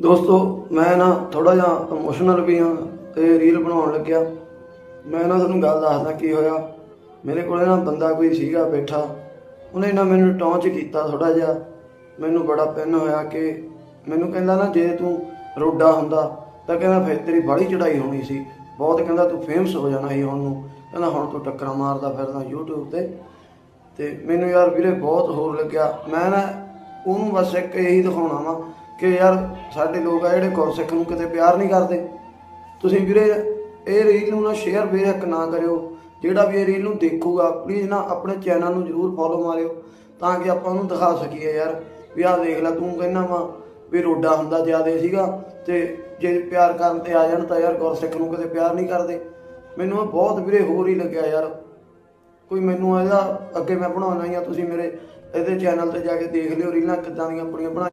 ਦੋਸਤੋ, ਮੈਂ ਨਾ ਥੋੜਾ ਜਿਹਾ ਇਮੋਸ਼ਨਲ ਵੀ ਹਾਂ ਤੇ ਰੀਲ ਬਣਾਉਣ ਲੱਗਿਆ। ਮੈਂ ਨਾ ਤੁਹਾਨੂੰ ਗੱਲ ਦੱਸਦਾ ਕੀ ਹੋਇਆ। ਮੇਰੇ ਕੋਲੇ ਨਾ ਬੰਦਾ ਕੋਈ ਸੀਗਾ ਬੈਠਾ। ਉਹਨੇ ਨਾ ਮੈਨੂੰ ਟੌਂਚ ਕੀਤਾ ਥੋੜਾ ਜਿਹਾ। ਮੈਨੂੰ ਬੜਾ ਪਿੰਨ ਹੋਇਆ ਕਿ ਮੈਨੂੰ ਕਹਿੰਦਾ ਨਾ, ਜੇ ਤੂੰ ਰੋਡਾ ਹੁੰਦਾ ਤਾਂ ਕਹਿੰਦਾ ਫਿਰ ਤੇਰੀ ਬਾੜੀ ਚੜਾਈ ਹੋਣੀ ਸੀ। ਬਹੁਤ ਕਹਿੰਦਾ ਤੂੰ ਫੇਮਸ ਹੋ ਜਾਣਾ ਸੀ ਹੁਣ ਨੂੰ। ਕਹਿੰਦਾ ਹੁਣ ਤੂੰ ਟੱਕਰਾਂ ਮਾਰਦਾ ਫਿਰਦਾ YouTube ਤੇ। ਤੇ ਮੈਨੂੰ ਯਾਰ ਵੀਰੇ ਬਹੁਤ ਹੋਰ ਲੱਗਿਆ। ਮੈਂ ਨਾ ਉਹਨੂੰ ਬਸ ਇੱਕ ਇਹੀ ਦਿਖਾਉਣਾ ਵਾ ਕਿ ਯਾਰ ਸਾਡੇ ਲੋਕ ਆ ਜਿਹੜੇ ਗੁਰਸਿੱਖ ਨੂੰ ਕਿਤੇ ਪਿਆਰ ਨਹੀਂ ਕਰਦੇ। ਤੁਸੀਂ ਵੀਰੇ ਇਹ ਰੀਲ ਨੂੰ ਨਾ ਸ਼ੇਅਰ ਬੇਹੱਕ ਨਾ ਕਰਿਓ। ਜਿਹੜਾ ਵੀ ਇਹ ਰੀਲ ਨੂੰ ਦੇਖੂਗਾ ਪਲੀਜ਼ ਨਾ ਆਪਣੇ ਚੈਨਲ ਨੂੰ ਜਰੂਰ ਫੋਲੋ ਮਾਰਿਓ, ਤਾਂ ਕਿ ਆਪਾਂ ਉਹਨੂੰ ਦਿਖਾ ਸਕੀਏ ਯਾਰ ਵੀ ਆਹ ਦੇਖ ਲੈ, ਤੂੰ ਕਹਿੰਦਾ ਵਾ ਵੀ ਰੋਡਾ ਹੁੰਦਾ ਜਿਆਦੇ ਸੀਗਾ ਤੇ ਜੇ ਪਿਆਰ ਕਰਨ ਤੇ ਆ ਜਾਣ ਤਾਂ ਯਾਰ ਗੁਰਸਿੱਖ ਨੂੰ ਕਿਤੇ ਪਿਆਰ ਨਹੀਂ ਕਰਦੇ। ਮੈਨੂੰ ਇਹ ਬਹੁਤ ਵੀਰੇ ਹੋਰ ਹੀ ਲੱਗਿਆ ਯਾਰ। ਕੋਈ ਮੈਨੂੰ ਇਹਦਾ ਅੱਗੇ ਮੈਂ ਬਣਾਉਣਾ ਹੀ ਆ, ਤੁਸੀਂ ਮੇਰੇ ਇਹਦੇ ਚੈਨਲ ਤੇ ਜਾ ਕੇ ਦੇਖ ਲਿਓ ਰੀਲਾਂ ਕਿੱਦਾਂ ਦੀਆਂ ਆਪਣੀਆਂ ਬਣਾ